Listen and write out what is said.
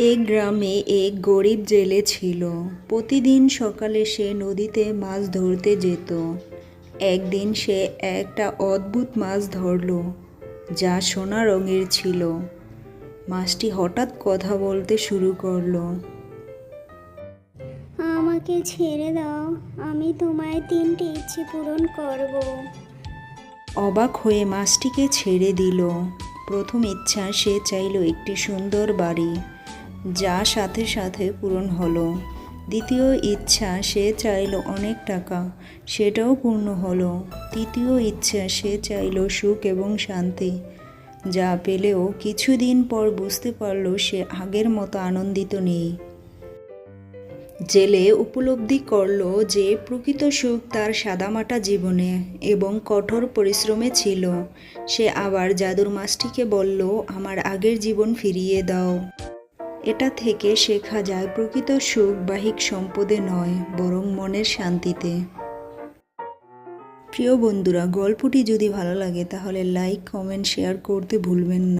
এক গ্রামে এক গরিব জেলে ছিল। প্রতিদিন সকালে সে নদীতে মাছ ধরতে যেত। একদিন সে একটা অদ্ভুত মাছ ধরল যা সোনা রঙের ছিল। মাছটি হঠাৎ কথা বলতে শুরু করল আমাকে ছেড়ে দাও আমি তোমায় তিনটে ইচ্ছে পূরণ করব। অবাক হয়ে মাছটিকে ছেড়ে দিল। প্রথম ইচ্ছা সে চাইল একটি সুন্দর বাড়ি। যা সাথে সাথে পূরণ হলো। দ্বিতীয় ইচ্ছা, সে চাইল অনেক টাকা, সেটাও পূর্ণ হলো। তৃতীয় ইচ্ছা, সে চাইল সুখ এবং শান্তি। যা পেলেও কিছুদিন পর বুঝতে পারল সে আগের মতো আনন্দিত নেই। জেলে উপলব্ধি করল যে, প্রকৃত সুখ তার সাদামাটা জীবনে এবং কঠোর পরিশ্রমে ছিল। সে আবার জাদুর মাছটিকে বলল, আমার আগের জীবন ফিরিয়ে দাও। এটা থেকে শেখা যায় প্রকৃত সুখ বাহিক সম্পদে নয়, বরং মনের শান্তিতে। প্রিয় বন্ধুরা, গল্পটি যদি ভালো লাগে, তাহলে লাইক কমেন্ট শেয়ার করতে ভুলবেন না।